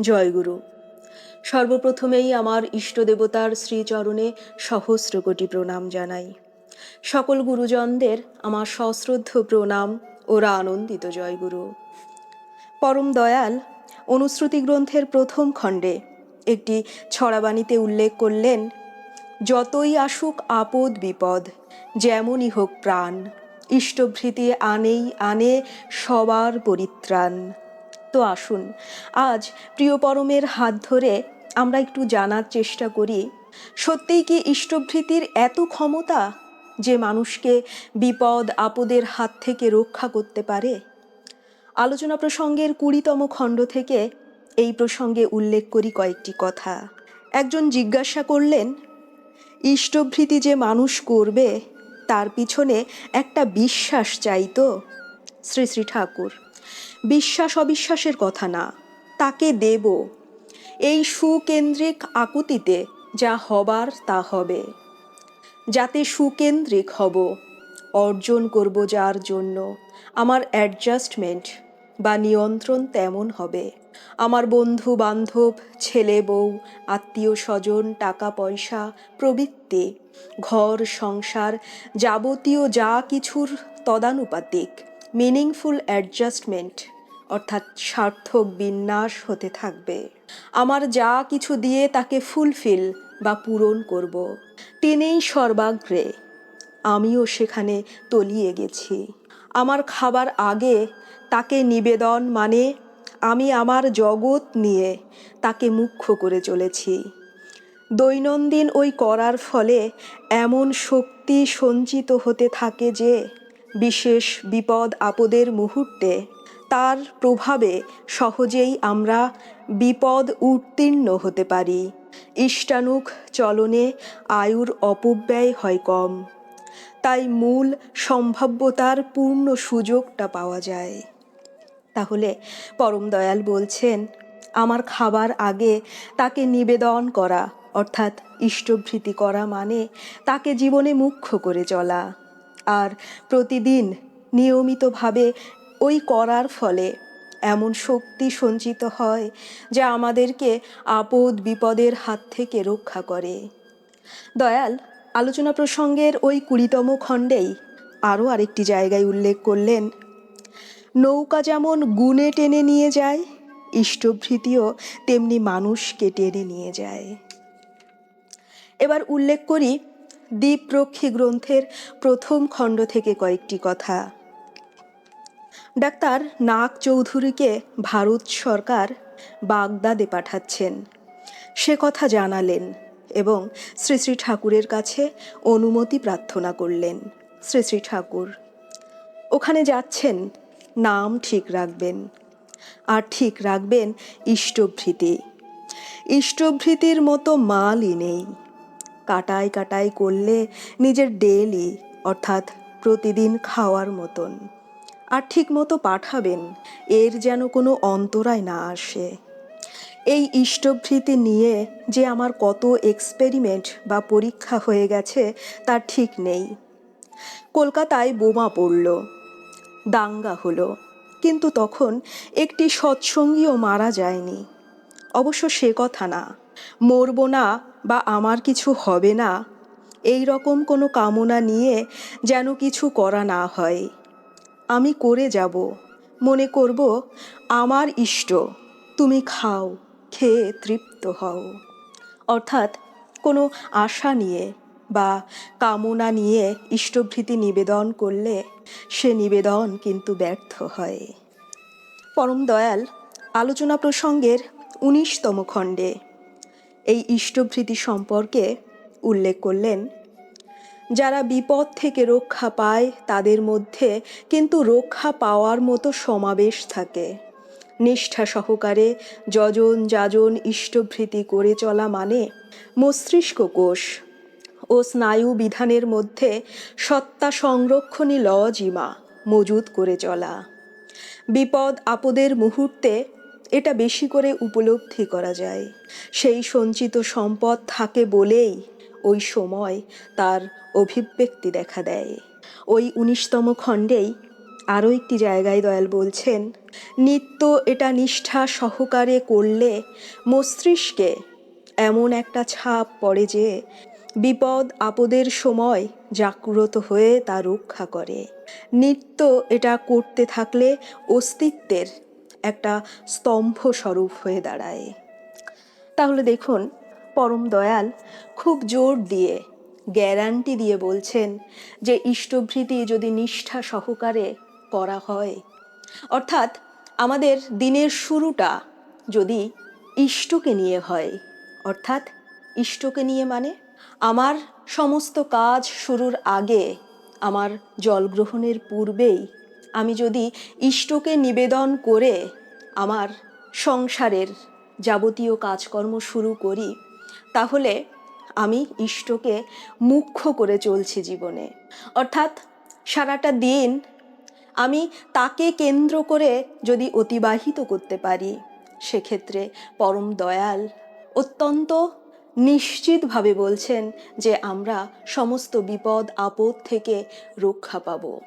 জয়গুরু। সর্বপ্রথমেই আমার ইষ্টদেবতার শ্রীচরণে সহস্র কোটি প্রণাম জানাই। সকল গুরুজনদের আমার সশ্রদ্ধ প্রণাম ওরা আনন্দিত জয়গুরু। পরম দয়াল অনুশ্রুতি গ্রন্থের প্রথম খণ্ডে একটি ছড়াবাণীতে উল্লেখ করলেন, যতই আসুক আপদ বিপদ, যেমনই হোক প্রাণ, ইষ্টভৃতি আনেই আনে সবার পরিত্রাণ। তো আসুন। আজ প্রিয় পরমের হাত ধরে আমরা একটু জানার চেষ্টা করি, সত্যিই কি ইষ্টভৃতির এত ক্ষমতা যে মানুষকে বিপদ, আপদের হাত থেকে রক্ষা করতে পারে? আলোচনা প্রসঙ্গের কুড়িতম খণ্ড থেকে এই প্রসঙ্গে উল্লেখ করি কয়েকটি কথা। একজন জিজ্ঞাসা করলেন, ইষ্টভৃতি যে মানুষ করবে, তার পিছনে একটা বিশ্বাস চাই তো? শ্রী শ্রী ঠাকুর বিশ্বাস অবিশ্বাসের কথা না, তাকে দেব। এই সুকেন্দ্রিক আকুতিতে যা হবার তা হবে। যাতে সুকেন্দ্রিক হব, অর্জন করব যার জন্য। আমার অ্যাডজাস্টমেন্ট বা নিয়ন্ত্রণ তেমন হবে। আমার বন্ধু বান্ধব ছেলে বউ আত্মীয় স্বজন টাকা পয়সা প্রবৃত্তি ঘর সংসার যাবতীয় যা কিছুর তদানুপাতিক মিনিংফুল অ্যাডজাস্টমেন্ট অর্থাৎ সার্থক বিন্যাস হতে থাকবে। আমার যা কিছু দিয়ে তাকে ফুলফিল বা পূরণ করব তিনিই সর্বাগ্রে আমিও সেখানে তলিয়ে গেছি। আমার খাবার আগে তাকে নিবেদন মানে আমি আমার জগৎ নিয়ে তাকে মুখ্য করে চলেছি। দৈনন্দিন ওই করার ফলে এমন শক্তি সঞ্চিত হতে থাকে যে বিশেষ বিপদ আপদের মুহূর্তে তার প্রভাবে সহজেই আমরা বিপদ উত্তীর্ণ হতে পারি। ইষ্টানুক চলনে আয়ুর অপব্যয় হয় কম। তাই মূল সম্ভাব্যতার পূর্ণ সুযোগটা পাওয়া যায়। তাহলে পরম দয়াল বলছেন, আমার খাবার আগে তাকে নিবেদন করা, অর্থাৎ ইষ্টভৃতি করা মানে তাকে জীবনে মুখ্য করে চলা। আর প্রতিদিন নিয়মিতভাবে ওই করার ফলে এমন শক্তি সঞ্চিত হয় যা আমাদেরকে আপদ বিপদের হাত থেকে রক্ষা করে। দয়াল, আলোচনা প্রসঙ্গের ওই কুড়িতম খণ্ডেই আরও আরেকটি জায়গায় উল্লেখ করলেন, নৌকা যেমন গুণে টেনে নিয়ে যায়, ইষ্টভৃতিও তেমনি মানুষকে টেনে নিয়ে যায়। এবার উল্লেখ করি দ্বীপরক্ষী গ্রন্থের প্রথম খণ্ড থেকে কয়েকটি কথা। ডাক্তার নাগ চৌধুরীকে ভারত সরকার বাগদাদে পাঠাচ্ছেন। সে কথা জানালেন এবং শ্রী শ্রী ঠাকুরের কাছে অনুমতি প্রার্থনা করলেন। শ্রী শ্রী ঠাকুর, ওখানে যাচ্ছেন, নাম ঠিক রাখবেন। আর ঠিক রাখবেন ইষ্টভৃতি। ইষ্টভৃতির মতো মালই নেই। কাটাই কাটাই করলে নিজের ডেলি অর্থাৎ প্রতিদিন খাওয়ার মতন। আর ঠিক মতো পাঠাবেন, এর যেন কোনো অন্তরায় না আসে। এই ইষ্টভৃতি নিয়ে যে আমার কত এক্সপেরিমেন্ট বা পরীক্ষা হয়ে গেছে তার ঠিক নেই। কলকাতায় বোমা পড়ল, দাঙ্গা হলো, কিন্তু তখন একটি সৎসঙ্গীও মারা যায়নি। অবশ্য সে কথা না, মরব না বা আমার কিছু হবে না। এই রকম কোনো কামনা নিয়ে যেন কিছু করা না হয়। আমি করে যাব। মনে করব, আমার ইষ্ট, তুমি খাও, খেয়ে তৃপ্ত হও। অর্থাৎ কোনো আশা নিয়ে বা কামনা নিয়ে ইষ্টভৃতি নিবেদন করলে সে নিবেদন কিন্তু ব্যর্থ হয়। পরম দয়াল, আলোচনা প্রসঙ্গের উনিশতম খণ্ডে এই ইষ্টভৃতি সম্পর্কে উল্লেখ করলেন। যারা বিপদ থেকে রক্ষা পায়, তাদের মধ্যে কিন্তু রক্ষা পাওয়ার মতো সমাবেশ থাকে। নিষ্ঠা সহকারে যজন যাজন ইষ্টভৃতি করে চলা মানে মস্তিষ্ক কোষ ও স্নায়ু বিধানের মধ্যে সত্তা সংরক্ষণী লজিমা মজুদ করে চলা। বিপদ আপদের মুহূর্তে এটা বেশি করে উপলব্ধি করা যায়। সেই সঞ্চিত সম্পদ থাকে বলেই ওই সময় তার অভিব্যক্তি দেখা দেয়। ওই উনিশতম খণ্ডেই আরও একটি জায়গায় দয়াল বলছেন, নিত্য এটা নিষ্ঠা সহকারে করলে মস্তিষ্কে এমন একটা ছাপ পড়ে যে বিপদ আপদের সময় জাগ্রত হয়ে তা রক্ষা করে। নিত্য এটা করতে থাকলে অস্তিত্বের একটা স্তম্ভ স্বরূপ হয়ে দাঁড়ায়। তাহলে দেখুন, পরম দয়াল খুব জোর দিয়ে, গ্যারান্টি দিয়ে বলছেন যে ইষ্টভৃতি যদি নিষ্ঠা সহকারে করা হয়, অর্থাৎ আমাদের দিনের শুরুটা যদি ইষ্টকে নিয়ে হয়, অর্থাৎ ইষ্টকে নিয়ে মানে আমার সমস্ত কাজ শুরুর আগে আমার জলগ্রহণের পূর্বেই আমি যদি ইষ্টকে নিবেদন করে আমার সংসারের যাবতীয় কাজকর্ম শুরু করি, তাহলে আমি ইষ্টকে মুখ্য করে চলছি জীবনে। অর্থাৎ সারাটা দিন আমি তাকে কেন্দ্র করে যদি অতিবাহিত করতে পারি, সেক্ষেত্রে পরম দয়াল অত্যন্ত নিশ্চিতভাবে বলছেন যে আমরা সমস্ত বিপদ, আপদ থেকে রক্ষা পাব।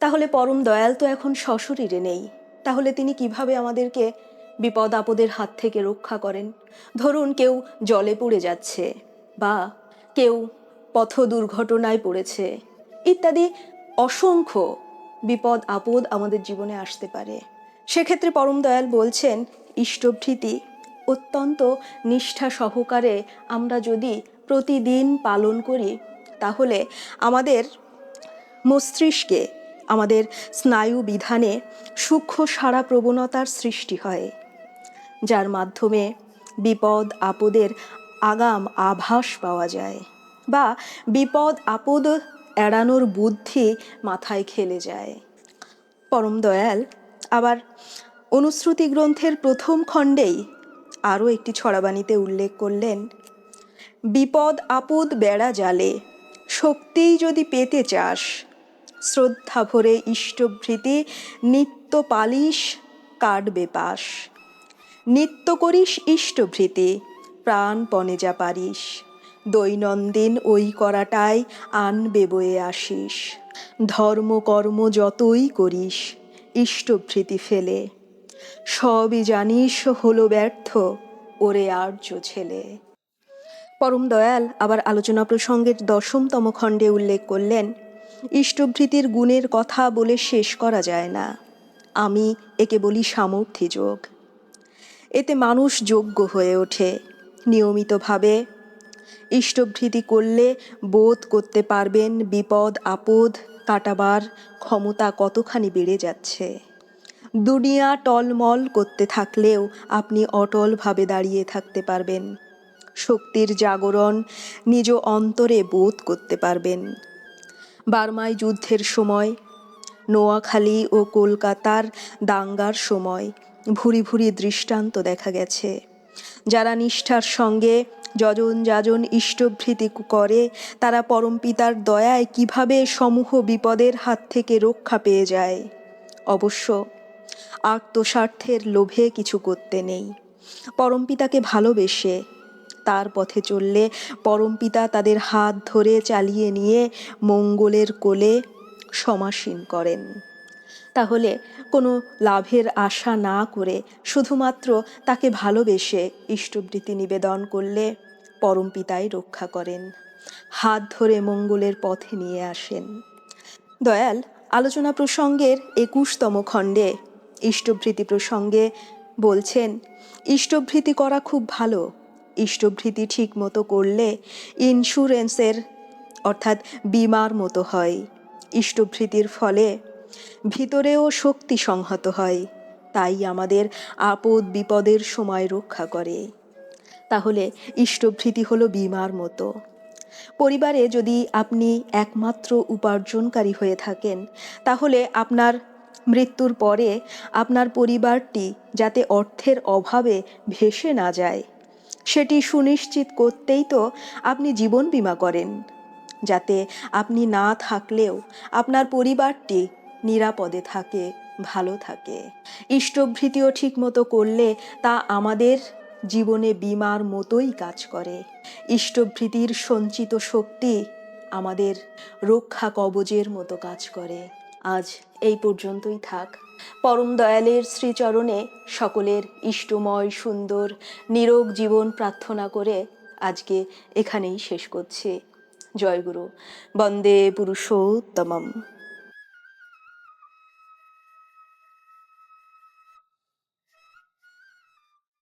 তাহলে পরম দয়াল তো এখন সশরীরে নেই। তাহলে তিনি কীভাবে আমাদেরকে বিপদ, আপদের হাত থেকে রক্ষা করেন? ধরুন কেউ জলে পড়ে যাচ্ছে বা কেউ পথ দুর্ঘটনায় পড়েছে ইত্যাদি অসংখ্য বিপদ, আপদ আমাদের জীবনে আসতে পারে। সেক্ষেত্রে পরম দয়াল বলছেন, ইষ্টভৃতি অত্যন্ত নিষ্ঠা সহকারে আমরা যদি প্রতিদিন পালন করি, তাহলে আমাদের মস্তিষ্কে, আমাদের স্নায়ু বিধানে সূক্ষ্ম সারা প্রবণতার সৃষ্টি হয়, যার মাধ্যমে বিপদ আপদের আগাম আভাস পাওয়া যায় বা বিপদ আপদ এড়ানোর বুদ্ধি মাথায় খেলে যায়। পরম দয়াল, আবার অনুশ্রুতি গ্রন্থের প্রথম খণ্ডেই আরও একটি ছড়াবাণীতে উল্লেখ করলেন, বিপদ আপদ বেড়া জালে, শক্তিই যদি পেতে চাস, শ্রদ্ধা ভরে ইষ্টভৃতি নিত্য পালিশ কাটবে পাশ নিত্য করিস ইষ্টভৃতি, প্রাণপণে যা পারিস। দৈনন্দিন ওই করাটাই আনবে বয়ে আসিস। ধর্মকর্ম যতই করিস, ইষ্টভৃতি ফেলে। সবই জানিস হলো ব্যর্থ, ওরে আর্য ছেলে। পরম দয়াল আবার আলোচনা প্রসঙ্গের দশমতম খণ্ডে উল্লেখ করলেন, ইষ্টভৃতির গুণের কথা বলে শেষ করা যায় না। আমি একে বলি সামর্থ্য যোগ। এতে মানুষ যোগ্য হয়ে ওঠে। নিয়মিতভাবে ইষ্টভৃতি করলে বোধ করতে পারবেন বিপদ, আপদ কাটাবার ক্ষমতা কতখানি বেড়ে যাচ্ছে। দুনিয়া টলমল করতে থাকলেও আপনি অটলভাবে দাঁড়িয়ে থাকতে পারবেন। শক্তির জাগরণ নিজ অন্তরে বোধ করতে পারবেন। বার্মায় যুদ্ধের সময়, নোয়াখালী ও কলকাতার দাঙ্গার সময় ভুরি ভুরি দৃষ্টান্ত দেখা গেছে। যারা নিষ্ঠার সঙ্গে যজন যাজন ইষ্টভৃতি করে, তারা পরমপিতার দয়ায় কীভাবে সমূহ বিপদের হাত থেকে রক্ষা পেয়ে যায়? অবশ্য আত্মস্বার্থের লোভে কিছু করতে নেই। পরমপিতাকে ভালোবেসে তার পথে চললে পরমপিতা তাদের হাত ধরে চালিয়ে নিয়ে মঙ্গলের কোলে সমাসীন করেন। তাহলে কোনো লাভের আশা না করে শুধুমাত্র তাকে ভালোবেসে ইষ্টবৃত্তি নিবেদন করলে পরম পিতাই রক্ষা করেন। হাত ধরে মঙ্গলের পথে নিয়ে আসেন। দয়াল, আলোচনা প্রসঙ্গের একুশতম খণ্ডে ইষ্টভৃতি প্রসঙ্গে বলছেন, ইষ্টভৃতি করা খুব ভালো। ইষ্টভৃতি ঠিক মতো করলে ইন্স্যুরেন্সের, অর্থাৎ বিমার মতো হয়। ইষ্টভৃতির ফলে ভিতরেও শক্তি সংহত হয়। তাই আমাদের আপদ বিপদের সময় রক্ষা করে। তাহলে ইষ্টভৃতি হলো বিমার মতো। পরিবারে যদি আপনি একমাত্র উপার্জনকারী হয়ে থাকেন, তাহলে আপনার মৃত্যুর পরে আপনার পরিবারটি যাতে অর্থের অভাবে ভেসে না যায়, সেটি সুনিশ্চিত করতেই তো আপনি জীবন বিমা করেন। যাতে আপনি না থাকলেও আপনার পরিবারটি নিরাপদে থাকে, ভালো থাকে। ইষ্টভৃতিও ঠিক মতো করলে তা আমাদের জীবনে বিমার মতোই কাজ করে। ইষ্টভৃতির সঞ্চিত শক্তি আমাদের রক্ষা কবজের মতো কাজ করে। আজ এই পর্যন্তই থাক। পরম দয়ালের শ্রীচরণে সকলের ইষ্টময়, সুন্দর, নিরোগ জীবন প্রার্থনা করে আজকে এখানেই শেষ করছি। জয়গুরু। বন্দে পুরুষোত্তমম।